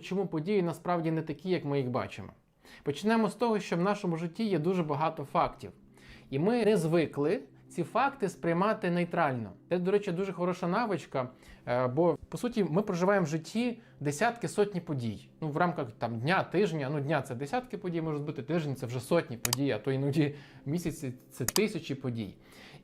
Чому події насправді не такі, як ми їх бачимо? Почнемо з того, що в нашому житті є дуже багато фактів, і ми не звикли ці факти сприймати нейтрально. Це, до речі, дуже хороша навичка, е, бо по суті ми проживаємо в житті десятки сотні подій. Ну, в рамках там дня, тижня, ну дня це десятки подій, може бути тиждень, це вже сотні подій, а то іноді місяці це тисячі подій.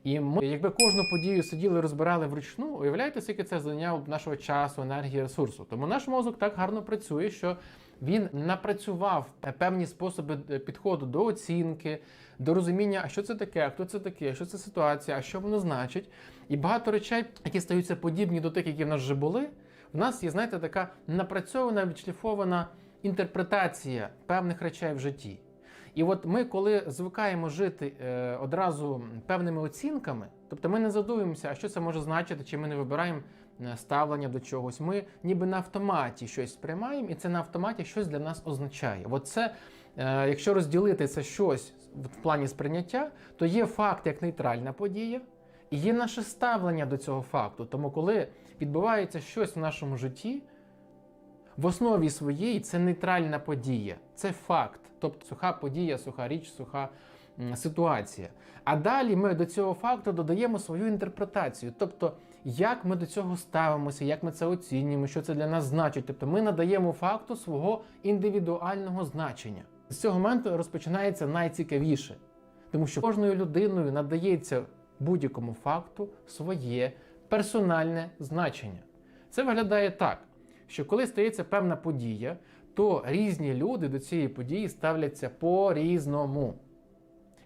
І ми, якби кожну подію сиділи, розбирали вручну, уявляєте, скільки це зайняло б нашого часу, енергії, ресурсу. Тому наш мозок так гарно працює, що він напрацював певні способи е, підходу до оцінки, до розуміння, а що це таке, а хто це таке, що це ситуація, а що воно значить. І багато речей, які стаються подібні до тих, які в нас вже були, в нас є, знаєте, така напрацьована, відшліфована інтерпретація певних речей в житті. І от ми, коли звикаємо жити е, одразу певними оцінками, тобто ми не задумуємося, а що це може значити, чи ми не вибираємо е, ставлення до чогось. Ми ніби на автоматі щось сприймаємо, і це на автоматі щось для нас означає. От це, е, якщо розділити це щось в плані сприйняття, то є факт як нейтральна подія. І є наше ставлення до цього факту. Тому, коли відбувається щось в нашому житті, в основі своєї це нейтральна подія, це факт, тобто суха подія, суха річ, суха ситуація. А далі ми до цього факту додаємо свою інтерпретацію, тобто як ми до цього ставимося, як ми це оцінюємо, що це для нас значить. Тобто ми надаємо факту свого індивідуального значення. З цього моменту розпочинається найцікавіше, тому що кожною людиною надається будь-якому факту своє персональне значення. Це виглядає так що коли стається певна подія, то різні люди до цієї події ставляться по-різному.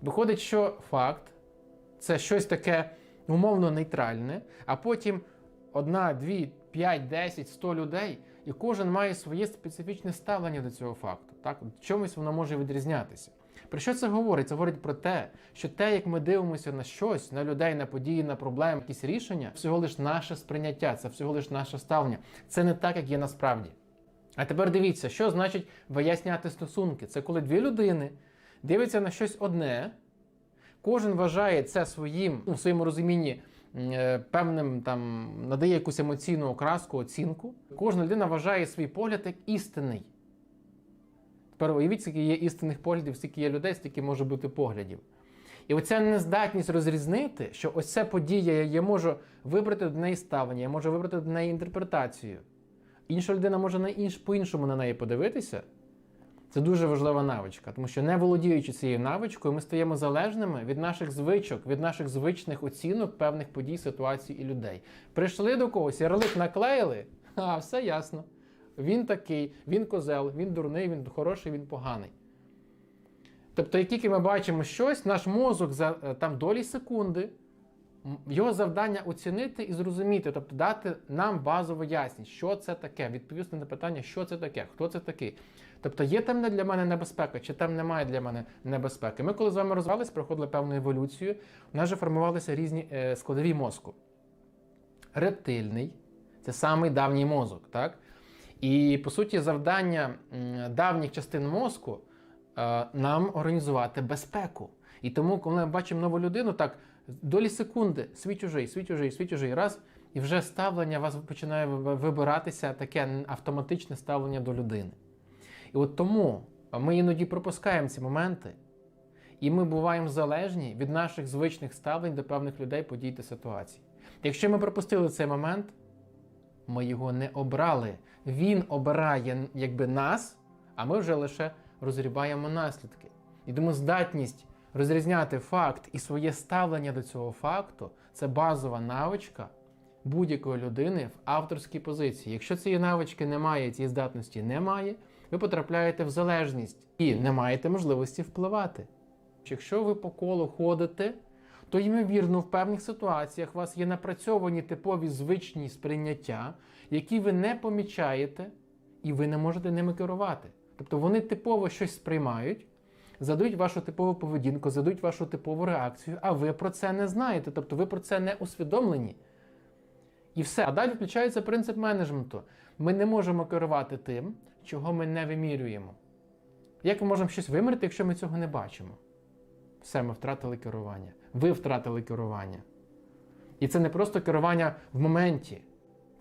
Виходить, що факт це щось таке умовно нейтральне, а потім одна, дві, п'ять, десять, сто людей, і кожен має своє специфічне ставлення до цього факту. Так? Чомусь воно може відрізнятися. Про що це говорить? Це говорить про те, що те, як ми дивимося на щось, на людей, на події, на проблеми, якісь рішення, всього лиш наше сприйняття, це всього лиш наше ставлення. Це не так, як є насправді. А тепер дивіться, що значить виясняти стосунки. Це коли дві людини дивляться на щось одне, кожен вважає це своїм у своєму розумінні е, певним там надає якусь емоційну окраску, оцінку. Кожна людина вважає свій погляд як істинний. Тепер уявіть, скільки є істинних поглядів, скільки є людей, стільки може бути поглядів. І оця нездатність розрізнити, що ось ця подія, я можу вибрати до неї ставлення, я можу вибрати до неї інтерпретацію. Інша людина може на інш, по-іншому на неї подивитися. Це дуже важлива навичка, тому що не володіючи цією навичкою, ми стаємо залежними від наших звичок, від наших звичних оцінок певних подій, ситуацій і людей. Прийшли до когось, ярлик наклеїли, а все ясно. Він такий, він козел, він дурний, він хороший, він поганий. Тобто, як тільки ми бачимо щось, наш мозок за е, там долі секунди, його завдання оцінити і зрозуміти, тобто дати нам базову ясність, що це таке, відповісти на питання, що це таке, хто це такий. Тобто, є там не для мене небезпека, чи там немає для мене небезпеки. Ми, коли з вами розвивалися, проходили певну еволюцію, у нас же формувалися різні е, складові мозку. Рептильний це самий давній мозок, так? І по суті, завдання давніх частин мозку нам організувати безпеку. І тому, коли ми бачимо нову людину, так долі секунди, свій чужий, свій чужий, свій чужий, раз, і вже ставлення вас починає вибиратися таке автоматичне ставлення до людини. І от тому ми іноді пропускаємо ці моменти, і ми буваємо залежні від наших звичних ставлень до певних людей, подій та ситуацій. Якщо ми пропустили цей момент, ми його не обрали. Він обирає якби нас, а ми вже лише розрібаємо наслідки. І тому здатність розрізняти факт і своє ставлення до цього факту це базова навичка будь-якої людини в авторській позиції. Якщо цієї навички немає, цієї здатності немає, ви потрапляєте в залежність і не маєте можливості впливати. Якщо ви по колу ходите, то ймовірно в певних ситуаціях у вас є напрацьовані типові звичні сприйняття, які ви не помічаєте, і ви не можете ними керувати. Тобто вони типово щось сприймають, задають вашу типову поведінку, задають вашу типову реакцію, а ви про це не знаєте, тобто ви про це не усвідомлені. І все. А далі включається принцип менеджменту. Ми не можемо керувати тим, чого ми не вимірюємо. Як ми можемо щось вимірити, якщо ми цього не бачимо? Все, ми втратили керування. Ви втратили керування. І це не просто керування в моменті,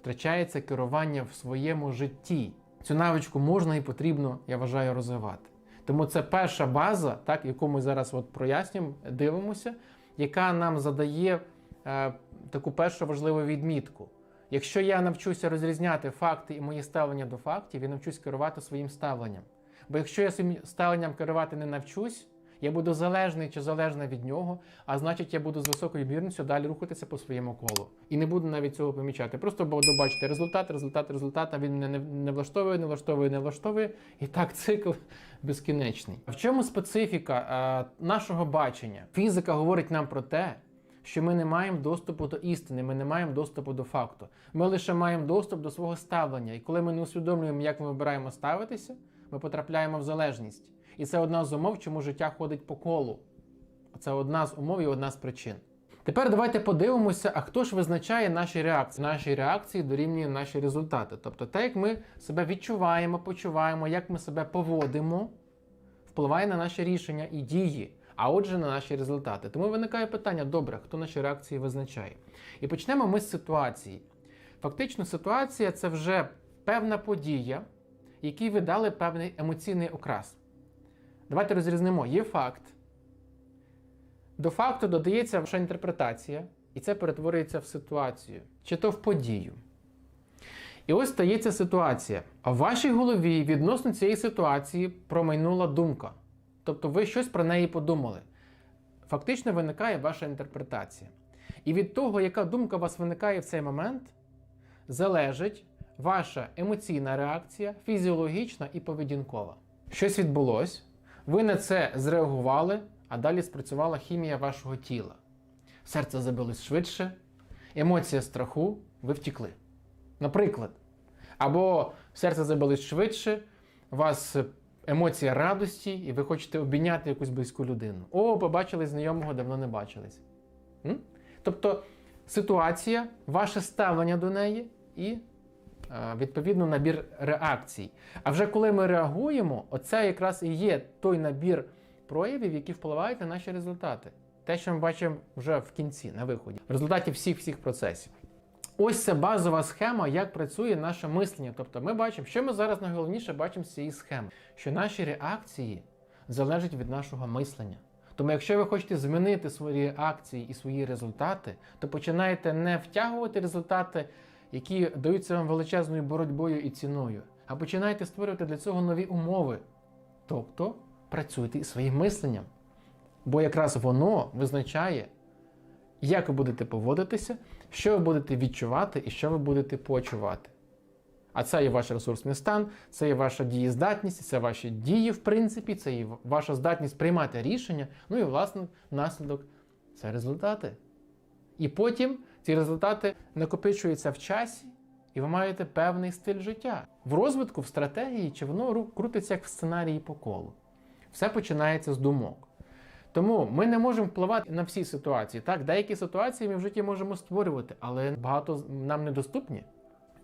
втрачається керування в своєму житті. Цю навичку можна і потрібно, я вважаю, розвивати. Тому це перша база, так, яку ми зараз от прояснюємо, дивимося, яка нам задає е, таку першу важливу відмітку. Якщо я навчуся розрізняти факти і мої ставлення до фактів, я навчусь керувати своїм ставленням. Бо якщо я своїм ставленням керувати не навчусь, я буду залежний чи залежна від нього, а значить, я буду з високою вірністю далі рухатися по своєму колу. І не буду навіть цього помічати. Просто буду бачити результат, результат, результат, а він мене не, влаштовує, не влаштовує, не влаштовує. І так цикл безкінечний. В чому специфіка е, нашого бачення? Фізика говорить нам про те, що ми не маємо доступу до істини, ми не маємо доступу до факту. Ми лише маємо доступ до свого ставлення. І коли ми не усвідомлюємо, як ми вибираємо ставитися, ми потрапляємо в залежність. І це одна з умов, чому життя ходить по колу. Це одна з умов і одна з причин. Тепер давайте подивимося, а хто ж визначає наші реакції. Наші реакції дорівнює наші результати. Тобто, те, як ми себе відчуваємо, почуваємо, як ми себе поводимо, впливає на наші рішення і дії, а отже, на наші результати. Тому виникає питання: добре, хто наші реакції визначає? І почнемо ми з ситуації. Фактично, ситуація це вже певна подія, якій ви дали певний емоційний окрас. Давайте розрізнимо. Є факт. До факту додається ваша інтерпретація, і це перетворюється в ситуацію, чи то в подію. І ось стається ситуація. А в вашій голові відносно цієї ситуації промайнула думка. Тобто ви щось про неї подумали. Фактично виникає ваша інтерпретація. І від того, яка думка у вас виникає в цей момент, залежить ваша емоційна реакція, фізіологічна і поведінкова. Щось відбулось, ви на це зреагували, а далі спрацювала хімія вашого тіла. Серце забилось швидше, емоція страху, ви втікли. Наприклад, або серце забилось швидше, у вас емоція радості, і ви хочете обійняти якусь близьку людину. О, побачили знайомого, давно не бачились. М? Тобто ситуація, ваше ставлення до неї і відповідно набір реакцій. А вже коли ми реагуємо, оце якраз і є той набір проявів, які впливають на наші результати. Те, що ми бачимо вже в кінці, на виході, в результаті всіх всіх процесів. Ось це базова схема, як працює наше мислення. Тобто ми бачимо, що ми зараз найголовніше бачимо з цієї схеми, що наші реакції залежать від нашого мислення. Тому, якщо ви хочете змінити свої реакції і свої результати, то починаєте не втягувати результати, які даються вам величезною боротьбою і ціною, а починаєте створювати для цього нові умови. Тобто працюйте із своїм мисленням. Бо якраз воно визначає, як ви будете поводитися, що ви будете відчувати і що ви будете почувати. А це є ваш ресурсний стан, це є ваша дієздатність, це ваші дії, в принципі, це є ваша здатність приймати рішення. Ну і, власне, наслідок це результати. І потім ці результати накопичуються в часі, і ви маєте певний стиль життя. В розвитку, в стратегії, чи воно ру- крутиться як в сценарії по колу. Все починається з думок. Тому ми не можемо впливати на всі ситуації. Так, деякі ситуації ми в житті можемо створювати, але багато нам недоступні.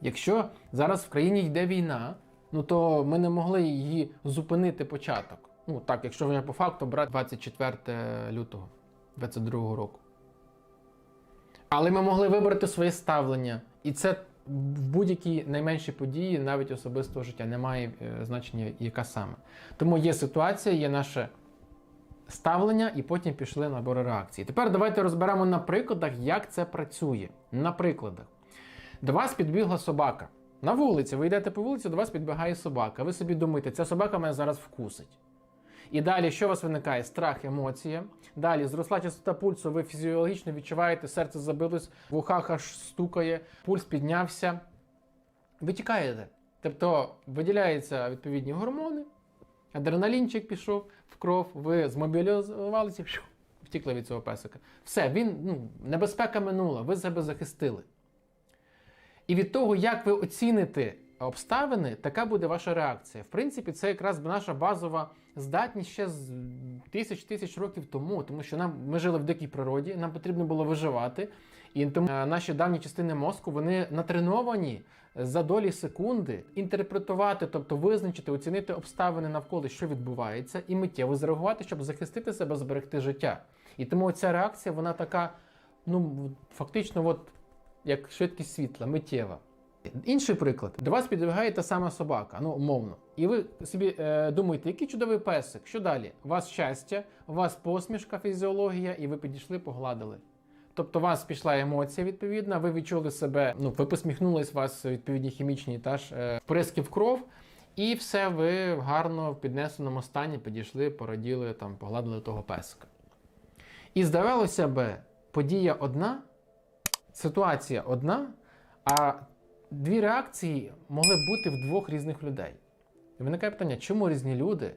Якщо зараз в країні йде війна, ну то ми не могли її зупинити початок. Ну так, якщо вже по факту брати 24 лютого 22 року. Але ми могли вибрати своє ставлення, і це в будь-якій найменшій події, навіть особистого життя, не має е, значення, яка саме. Тому є ситуація, є наше ставлення, і потім пішли набори реакцій. Тепер давайте розберемо на прикладах, як це працює. На прикладах. До вас підбігла собака. На вулиці, ви йдете по вулиці, до вас підбігає собака. Ви собі думаєте, ця собака мене зараз вкусить. І далі, що у вас виникає? Страх, емоція. Далі зросла частота пульсу, ви фізіологічно відчуваєте, серце забилось, в ухах аж стукає, пульс піднявся. Ви тікаєте. Тобто виділяються відповідні гормони, адреналінчик пішов в кров, ви змобілізувалися, втікли від цього песика. Все, він, ну, небезпека минула, ви себе захистили. І від того, як ви оціните обставини, така буде ваша реакція. В принципі, це якраз наша базова здатність ще з тисяч тисяч років тому, тому що нам ми жили в дикій природі, нам потрібно було виживати. І тому е, наші давні частини мозку вони натреновані за долі секунди інтерпретувати, тобто визначити, оцінити обставини навколо, що відбувається, і миттєво зреагувати, щоб захистити себе, зберегти життя. І тому ця реакція, вона така, ну фактично, от як швидкість світла, миттєва. Інший приклад: до вас підбігає та сама собака, ну умовно. І ви собі е, думаєте, який чудовий песик, що далі? У вас щастя, у вас посмішка, фізіологія, і ви підійшли, погладили. Тобто у вас пішла емоція відповідна, ви відчули себе, ну ви посміхнулись, у вас відповідні хімічні та ж е, впризки в кров, і все, ви гарно в піднесеному стані підійшли, пораділи, там, погладили того песика. І здавалося би, подія одна, ситуація одна, а дві реакції могли бути в двох різних людей. І виникає питання, чому різні люди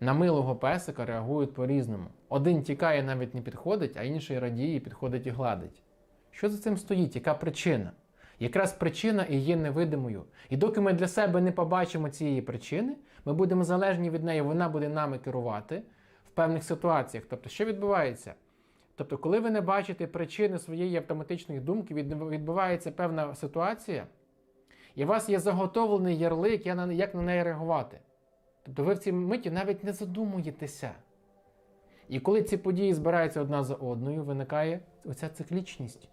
на милого песика реагують по-різному? Один тікає, навіть не підходить, а інший радіє, підходить і гладить. Що за цим стоїть? Яка причина? Якраз причина і є невидимою. І доки ми для себе не побачимо цієї причини, ми будемо залежні від неї, вона буде нами керувати в певних ситуаціях. Тобто, що відбувається? Тобто, коли ви не бачите причини своєї автоматичної думки, відбувається певна ситуація, і у вас є заготовлений ярлик, як на неї реагувати. Тобто ви в цій миті навіть не задумуєтеся. І коли ці події збираються одна за одною, виникає оця циклічність.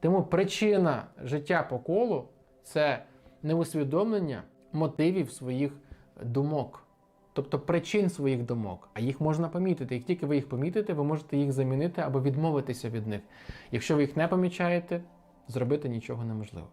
Тому причина життя по колу це неусвідомлення мотивів своїх думок, тобто причин своїх думок. А їх можна помітити. Як тільки ви їх помітите, ви можете їх замінити або відмовитися від них. Якщо ви їх не помічаєте, зробити нічого неможливо.